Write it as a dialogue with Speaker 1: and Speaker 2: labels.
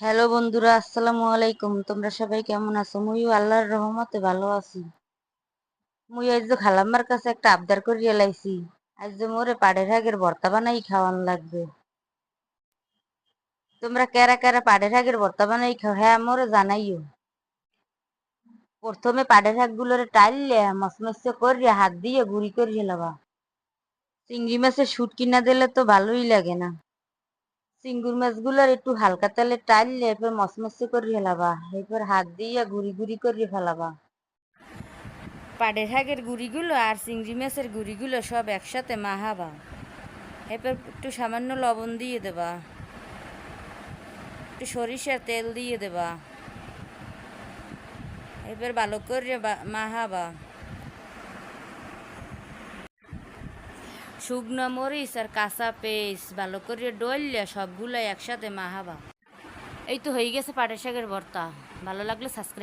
Speaker 1: Hello বন্ধুরা, আসসালামু আলাইকুম। তোমরা সবাই কেমন আছো? মুইও আল্লাহর রহমতে ভালো আছি। মুই আজ খালাম্মার কাছে একটা আবদার করিয়া লাইছি আজ যে মোরে পাড়ের হাগের ভর্তা বানাই খাওয়ান লাগবে। তোমরা কেরা কেরা পাড়ের হাগের ভর্তা বানাই খাও হ্যাঁ মোরে জানাইও। প্রথমে পাড়ের শাক গুলোরে টাইলে মসমসে করিয়া হাত দিয়ে গুড়ি করিয়ে লাবা চিংড়ি মাছের শুট কিনা দিলে তো ভালোই লাগে না। চিংড়ি মাছগুলোর একটু হালকা তেলে টাইললে এরপর মসমসে করে ফেলাবা এরপর হাত দিয়ে গুড়ি গুড়ি করে ফেলাবা পাড়ের শাকের গুড়িগুলো আর চিংড়ি মাছের গুড়িগুলো সব একসাথে মাহাবা এরপর একটু সামান্য লবণ দিয়ে দেবা। একটু সরিষার তেল দিয়ে দেবা। এবার ভালো করে মাহাবা শুকনো মরিচ আর কাঁচা পেস্ট ভালো করে ডললে সবগুলো একসাথে মাহাবা এই তো হয়ে গেছে পাটের শাকের ভর্তা। ভালো লাগলে সাবস্ক্রাইব